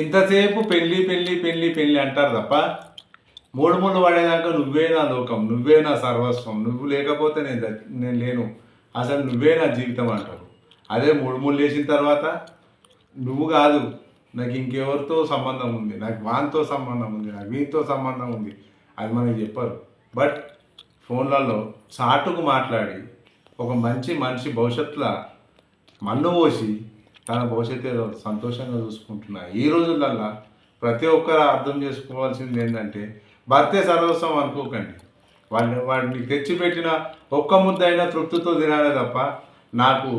ఇంతసేపు పెళ్ళి పెళ్ళి పెళ్ళి పెళ్ళి అంటారు తప్ప మూడు మూడు పడేదాకా నువ్వే నా లోకం నువ్వే నా సర్వస్వం నువ్వు లేకపోతే నేను నేను లేను. అసలు నువ్వే నా జీవితం అంటారు. అదే మూడు మూడు లేచిన తర్వాత నువ్వు కాదు నాకు ఇంకెవరితో సంబంధం ఉంది నాకు వానితో సంబంధం ఉంది నాకు వీనితో సంబంధం ఉంది అది మనకి చెప్పరు. బట్ ఫోన్లలో చాటుకు మాట్లాడి ఒక మంచి మనిషి భవిష్యత్తులో మన్ను పోసి తన భవిష్యత్తు సంతోషంగా చూసుకుంటున్నా. ఈ రోజులల్లా ప్రతి ఒక్కరు అర్థం చేసుకోవాల్సింది ఏంటంటే భర్తే సర్వస్వం అనుకోకండి. వాడిని వాడిని తెచ్చిపెట్టిన ఒక్క ముద్ద అయినా తృప్తితో తినాలే తప్ప నాకు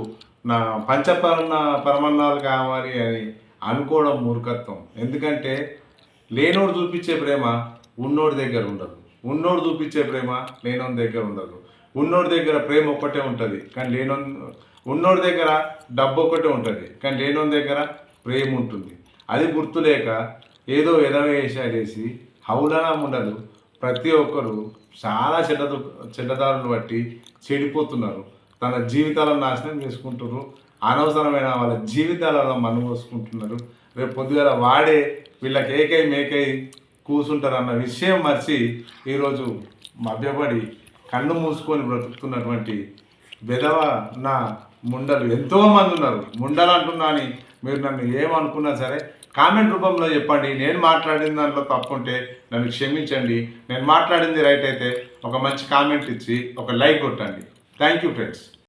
నా పంచపరణ పరమన్నాలు కావాలి అని అనుకోవడం మూర్ఖత్వం. ఎందుకంటే లేనోడు చూపించే ప్రేమ ఉన్నోడి దగ్గర ఉండదు. ఉన్నోడు చూపించే ప్రేమ లేనోడి దగ్గర ఉండదు. ఉన్నోడి దగ్గర ప్రేమ ఒక్కటే ఉంటుంది కానీ లేనో ఉన్నోడి దగ్గర డబ్బు ఒక్కటే ఉంటుంది కానీ లేనోడి దగ్గర ప్రేమ ఉంటుంది. అది గుర్తులేక ఏదో ఎదవేసాడేసి హౌలనా ఉండదు ప్రతి ఒక్కరు చాలా చెడ్డ చెడ్డదారులు బట్టి చెడిపోతున్నారు. తన జీవితాలను నాశనం చేసుకుంటున్నారు. అనవసరమైన వాళ్ళ జీవితాలలో మనమోసుకుంటున్నారు పోసుకుంటున్నారు రేపు పొద్దుగల వాడే వీళ్ళకి ఏకై మేకై కూర్చుంటారు అన్న విషయం మర్చి ఈరోజు మభ్యపడి కళ్ళు మూసుకొని బ్రతుకుతున్నటువంటి బెదవ నా ముండలు. ఎంతోమంది ఉన్నారు. ముండలు అంటున్నా అని మీరు నన్ను ఏమనుకున్నా సరే కామెంట్ రూపంలో చెప్పండి. నేను మాట్లాడిన దాంట్లో తప్పుంటే నన్ను క్షమించండి. నేను మాట్లాడింది రైట్ అయితే ఒక మంచి కామెంట్ ఇచ్చి ఒక లైక్ కొట్టండి. Thank you friends